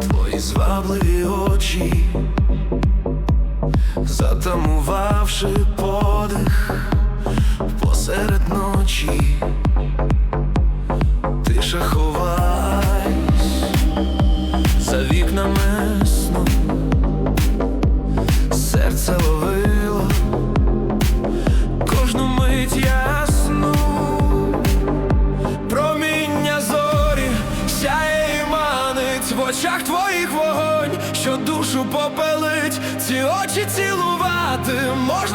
твої звабливі очі, затамувавши подих посеред ночі, в очах твоїх вогонь, що душу попелить, ці очі цілувати можна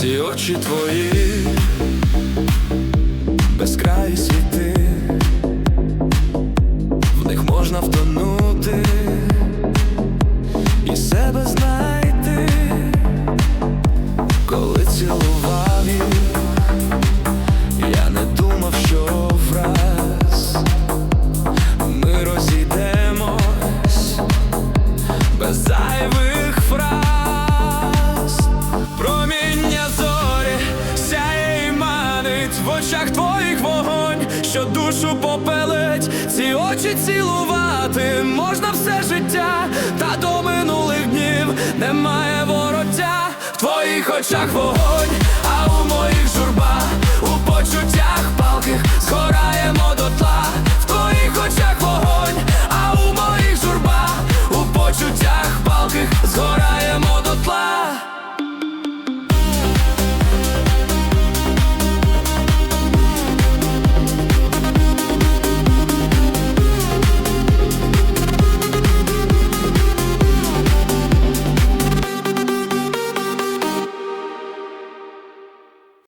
ці очі твої. Безкраї світи, в них можна втонути. І себе знайти, коли цілував їх, я не думав, що враз ми розійдемось без зайвих фраз. В очах твоїх вогонь, що душу попелить, ці очі цілувати можна все життя, та до минулих днів немає вороття. В твоїх очах вогонь,